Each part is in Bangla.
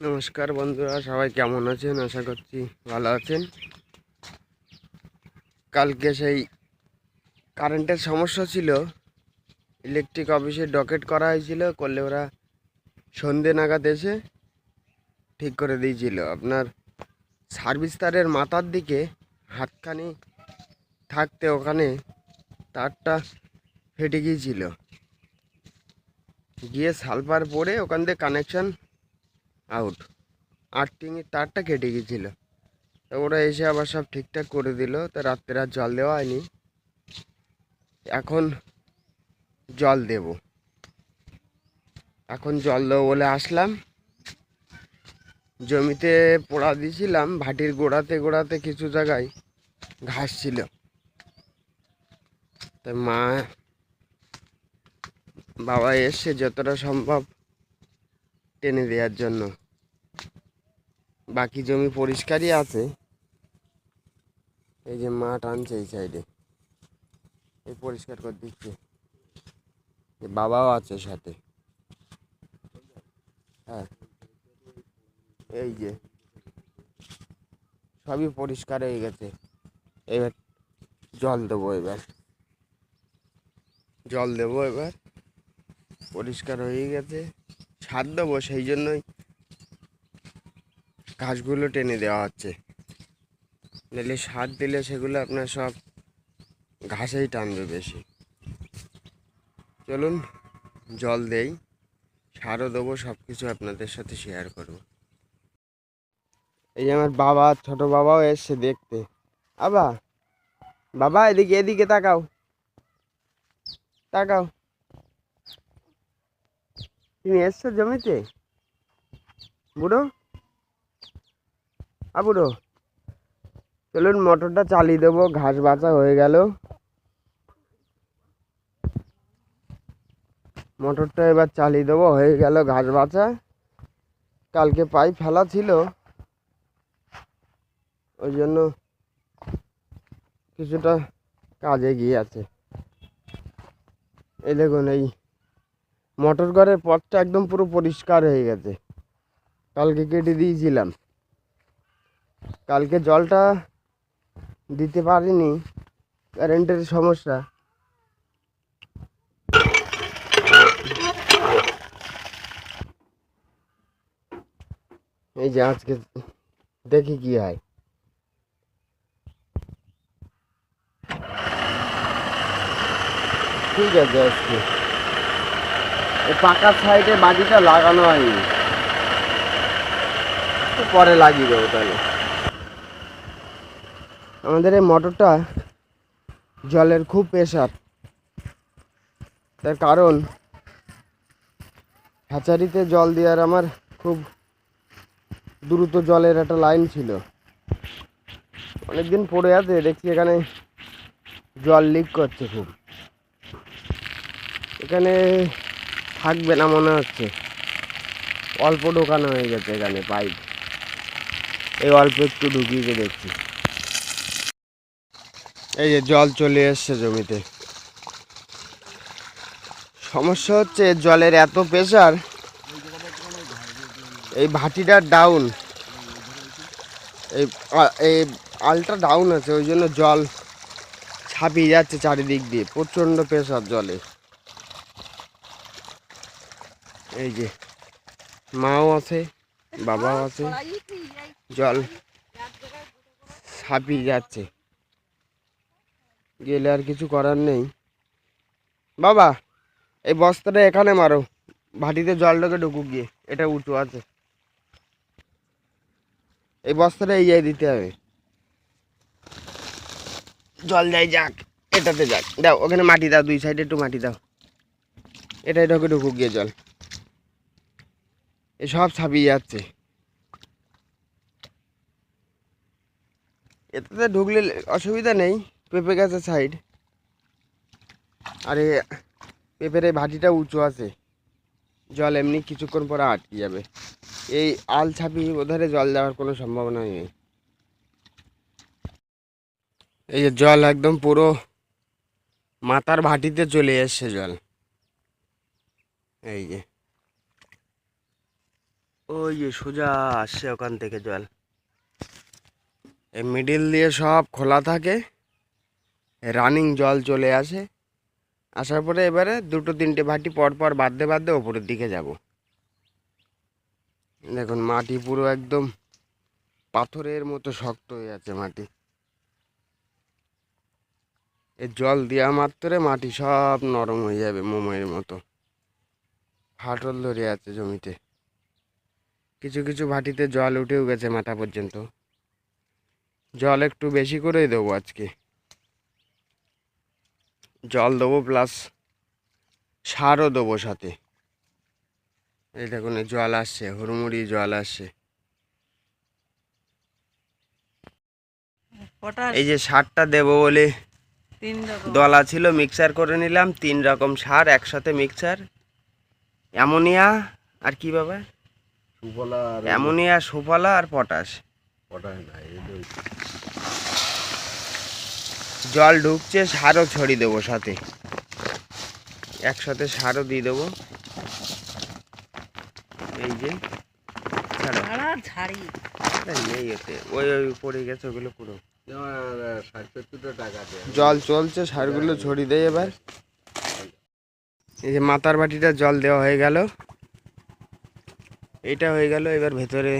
নমস্কার বন্ধুরা, সবাই কেমন আছেন? আশা করছি ভালো আছেন। কালকে সেই কারেন্টের সমস্যা ছিল। ইলেকট্রিক অফিসে ডকেট করা হয়েছিল, করলে ওরা সন্ধে নাগাদ এসে ঠিক করে দিয়েছিল। আপনার সার্ভিস তারের মাথার দিকে হাতখানি থাকতে ওখানে তারটা ফেটে গিয়েছিল। গিয়ে সালফার পরে ওখান থেকে কানেকশন আউট আর্থিংয়ের তারটা কেটে গিয়েছিল। তো ওরা এসে আবার সব ঠিকঠাক করে দিল। তো রাত্রে আর জল দেওয়া হয়নি। এখন জল দেব। এখন জল দেবো বলে আসলাম। জমিতে পোড়া দিয়েছিলাম। ভাটির গোড়াতে গোড়াতে কিছু জায়গায় ঘাস ছিল। তাই মা, বাবা এসে যতটা সম্ভব টেনে দেওয়ার জন্য। বাকি জমি পরিষ্কারই আছে। এই যে মাঠ আনছে এই সাইডে। এই পরিষ্কার করে দিচ্ছে। বাবাও আছে সাথে। হ্যাঁ। এই যে। সবই পরিষ্কার হয়ে গেছে। এবার জল দেবো এবার। জল দেবো এবার। পরিষ্কার হয়ে গেছে। সার দেবো, সেই জন্যই ঘাসগুলো টেনে দেওয়া হচ্ছে। নাহলে সার দিলে সেগুলো আপনার সব ঘাসেই টানবে বেশি। চলুন, জল দেই, সারও দেবো সব কিছু আপনাদের সাথে শেয়ার করব। এই আমার বাবা, ছোট বাবাও এসছে দেখতে। আবা, বাবা, এদিকে এদিকে তাকাও। তাকাও। তুমি এসছো জমিতে? বুড়ো? আ বুড়ো, চলুন মোটরটা চালিয়ে দেবো, ঘাস বাছা হয়ে গেল। মোটরটা এবার চালিয়ে দেবো, হয়ে গেল ঘাস বাছা কালকে পাইপ ফেলা ছিল। ওই জন্য কিছুটা কাজে গিয়ে আছে। এই দেখুন, এই মোটর ঘরের পথটা একদম পুরো পরিষ্কার হয়ে গেছে। কালকে কেটে দিয়েছিলাম। কালকে জলটা দিতে পারিনি, কারেন্টের সমস্যা। এই যে আজকে দেখি কি হয়। ঠিক আছে আজকে পাকার সাইডে বাজিটা লাগানো হয়নি। পরে লাগিয়ে দেবো তাহলে। আমাদের এই মোটরটা জলের খুব প্রেশার তার কারণ, হ্যাচারিতে জল দেওয়ার আমার খুব দ্রুত জলের একটা লাইন ছিল। অনেকদিন পড়ে আছে, দেখছি এখানে জল লিক করছে খুব। এখানে থাকবে না মনে হচ্ছে। অল্প ঢোকানো হয়ে গেছে এখানে পাইপ এই অল্প একটু ঢুকিয়ে দেখছি। এই যে জল চলে এসছে জমিতে। সমস্যা হচ্ছে জলের এত প্রেশার এই ভাটিটা ডাউন এই এই আলটা ডাউন আছে, ওই জন্য জল ছাপিয়ে যাচ্ছে চারিদিক দিয়ে। প্রচণ্ড প্রেশার জলে। এই যে মাও আছে, বাবাও আছে, জল ছাপিয়ে যাচ্ছে। গেলে আর কিছু করার নেই। বাবা, এই বস্তাটা এখানে মারো, ভাটিতে জলটাকে ঢুকুক গিয়ে, এটা উঁচু আছে। এই বস্তাটা এই জায়গায় দিতে হবে। জল যাই যাক, এটাতে যাক। দাও, ওখানে মাটি দাও, দুই সাইডে একটু মাটি দাও। এটাই ঢোকে ঢুকুক গিয়ে জল। এ সব ছাপিয়ে যাচ্ছে। এটাতে ঢুকলে অসুবিধা নেই, পেঁপে গাছের সাইড আরে, পেঁপের এই ভাটিটা উঁচু আছে। জল এমনি কিছুক্ষণ পরে আটকে যাবে। এই আল ছাপি ওধারে জল দেওয়ার কোনো সম্ভাবনা নেই। এই যে জল একদম পুরো মাথার ভাটিতে চলে এসছে জল। এই যে। ওই সোজা আসছে ওখান থেকে জল। এই মিডিল দিয়ে সব খোলা থাকে রানিং জল চলে আসে। আসার পরে এবারে দুটো তিনটে ভাটি পর পর বাঁধতে বাঁধতে ওপরের দিকে যাব। দেখুন, মাটি পুরো একদম পাথরের মতো শক্ত হয়ে আছে মাটি। এই জল দেওয়া মাত্রে মাটি সব নরম হয়ে যাবে মোমের মতো। ফাটল ধরে আছে জমিতে। কিছু কিছু ভাটিতে জল উঠেও গেছে মাথা পর্যন্ত। জল একটু বেশি করেই দেবো আজকে। জল দেবো প্লাস সারও দেবো সাথে। এই দেখুন জল আসছে হুড়মুড়ি জল আসছে। এই যে সারটা দেবো বলে দলা ছিল মিক্সার করে নিলাম তিন রকম সার একসাথে মিক্সার অ্যামোনিয়া আর কি বাবা? সুফলা আর অ্যামোনিয়া সুফলা আর পটাশ। পটাশ না জল ঢুকছে সারও ছড়িয়ে দেবো সাথে। একসাথে সারও দিয়ে দেবো। এই যে ছাড়ো। ছাড়া ঝাড়ি নেই ওতে ওই ওই পড়ে গেছে ওগুলো পুরো। জল চলছে সারগুলো ছড়িয়ে দেয় এবার। এই যে মাথার বাটিটা জল দেওয়া হয়ে গেল। এটা হয়ে গেল, এবার ভেতরে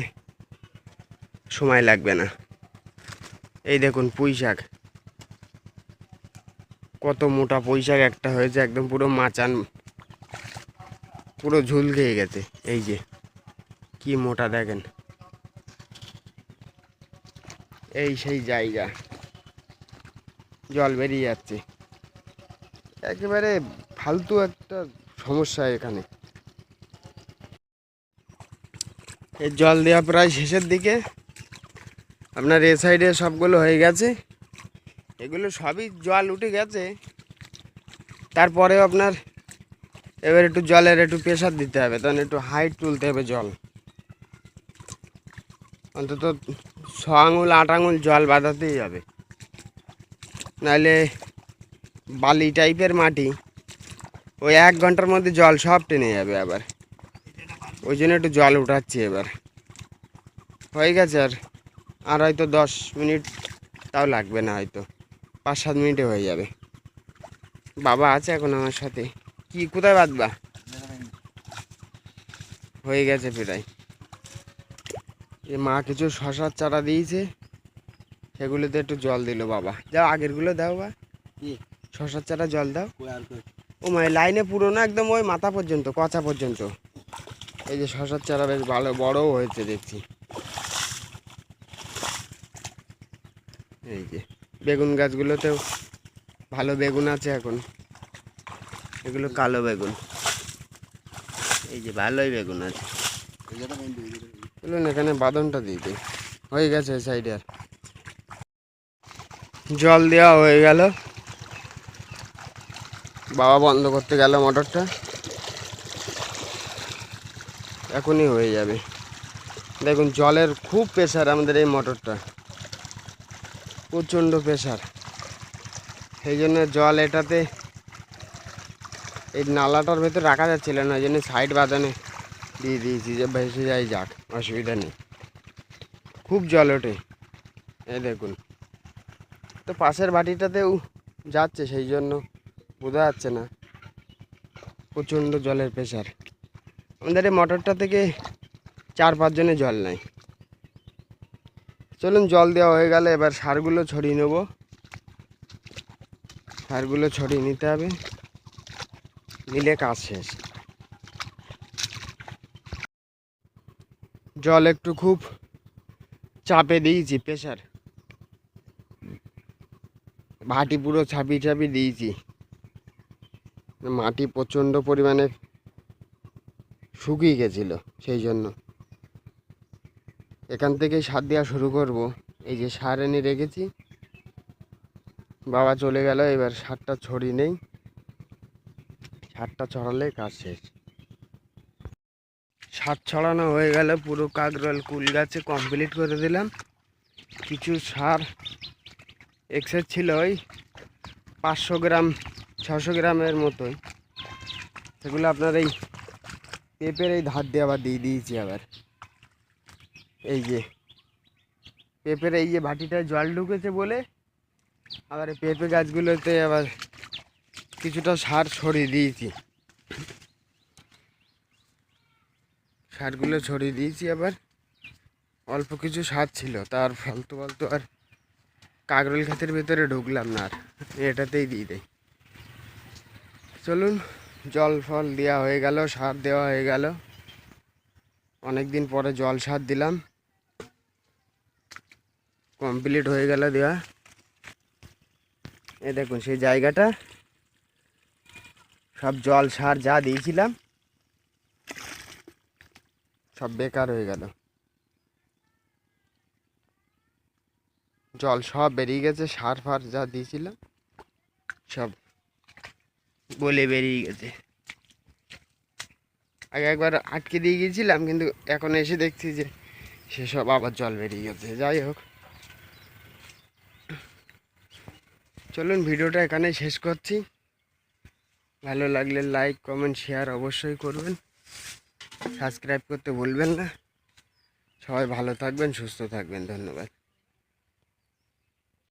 সময় লাগবে না। এই দেখুন পুঁই শাক। কত মোটা পুঁই শাক, একটা হয়েছে একদম পুরো মাচান, পুরো ঝুল খেয়ে গেছে। এই যে, কি মোটা দেখেন। এই সেই জায়গা, জল বেরিয়ে যাচ্ছে। একেবারে ফালতু একটা সমস্যা এখানে। এর জল দেওয়া প্রায় শেষের দিকে। আপনার এ সাইডে সবগুলো হয়ে গেছে। এগুলো সবই জল উঠে গেছে। তারপরেও আপনার এবার একটু জলের একটু প্রেশার দিতে হবে, তখন একটু হাইট তুলতে হবে জল। অন্তত ছ আঙুল, আট আঙুল জল বাঁধাতেই হবে। নাহলে বালি টাইপের মাটি, ওই এক ঘণ্টার মধ্যে জল সব টেনে যাবে আবার। ওই জন্য একটু জল উঠাচ্ছি এবার। হয়ে গেছে আর। আর হয়তো দশ মিনিট তাও লাগবে না হয়তো। পাঁচ সাত মিনিটে হয়ে যাবে। বাবা আছে এখন আমার সাথে। কি কোথায় বাঁধবা? হয়ে গেছে প্রায়। এ মা কিছু শশার চারা দিয়েছে। সেগুলোতে একটু জল দিল বাবা। যাও আগেরগুলো দাও বা। কি? শশার চারা জল দাও? ও মাই লাইনে পুরো না একদম ওই মাথা পর্যন্ত কচা পর্যন্ত? এই যে শশার চারা বেশ ভালো, বড়ও হয়েছে দেখছি। এই যে বেগুন গাছগুলোতেও ভালো বেগুন আছে এখন। এগুলো কালো বেগুন। এই যে ভালোই বেগুন আছে। চলুন এখানে বাদনটা দিয়ে দিই। হয়ে গেছে সাইডে আর। জল দেওয়া হয়ে গেল। বাবা বন্ধ করতে গেল মোটরটা। এখনই হয়ে যাবে। দেখুন, জলের খুব প্রেশার আমাদের এই মোটরটা প্রচণ্ড প্রেশার সেই জন্য জল এটাতে, এই নালাটার ভেতর রাখা যাচ্ছিল না ওই জন্য সাইড বাঁধানে দিয়ে দিয়েছি যে ভেসে যাই যাক, অসুবিধা নেই। খুব জল ওঠে। এই দেখুন। তো পাশের বাটিটাতেও যাচ্ছে, সেই জন্য বোঝা যাচ্ছে না। প্রচণ্ড জলের প্রেশার আমাদের এই মোটরটা থেকে চার পাঁচজনে জল নাই চলুন জল দেওয়া হয়ে গেলে এবার সারগুলো ছড়িয়ে নেব। সারগুলো ছড়িয়ে নিতে হবে। নিলে কাজ শেষ। জল একটু খুব চাপে দিয়েছি প্রেশার ভাটি পুরো ছাপি ছাপি দিয়েছি। মাটি প্রচণ্ড পরিমাণে শুকিয়ে গেছিল, সেই জন্য। এখান থেকেই সার দেওয়া শুরু করব। এই যে সার এনে রেখেছি। বাবা চলে গেল, এবার সারটা ছড়িয়ে নেই। সারটা ছড়ালে কাজ শেষ। সার ছড়ানো হয়ে গেলে, পুরো কাকরল কুল গাছে কমপ্লিট করে দিলাম। কিছু সার এক্সেস ছিল ওই পাঁচশো গ্রাম ছশো গ্রামের মতোই। সেগুলো আপনার এই পেঁপের এই ধার দিয়ে আবার দিয়ে দিয়েছি আবার। এই যে, পেঁপের এই যে ভাটিটায় জল ঢুকেছে বলে আবার এই পেঁপে গাছগুলোতে আবার কিছুটা সার ছড়িয়ে দিয়েছি। সারগুলো ছড়িয়ে দিয়েছি আবার। অল্প কিছু সার ছিল, তার ফালতু ফালতু আর কাকরোল ক্ষেতের ভেতরে ঢুকলাম না আর, এটাতেই দিয়ে দেয় চলুন জল ফল দেওয়া হয়ে গেল, সার দেওয়া হয়ে গেল। অনেক দিন পরে জল সার দিলাম। কমপ্লিট হয়ে গেল দেওয়া এ দেখুন সেই জায়গাটা। সব জল সার যা দিয়েছিলাম, সব বেকার হয়ে গেল। জল সব বেরিয়ে গেছে, সার ফার যা দিয়েছিলাম, সব বলে বেরিয়ে গেছে। আগে একবার আটকে দিয়ে গিয়েছিলাম, কিন্তু এখন এসে দেখছি যে সেসব আবার জল বেরিয়ে গেছে। যাই হোক। চলুন, ভিডিওটা এখানে শেষ করছি। ভালো লাগলে লাইক কমেন্ট শেয়ার অবশ্যই করবেন। সাবস্ক্রাইব করতে ভুলবেন না। সবাই ভালো থাকবেন, সুস্থ থাকবেন। ধন্যবাদ।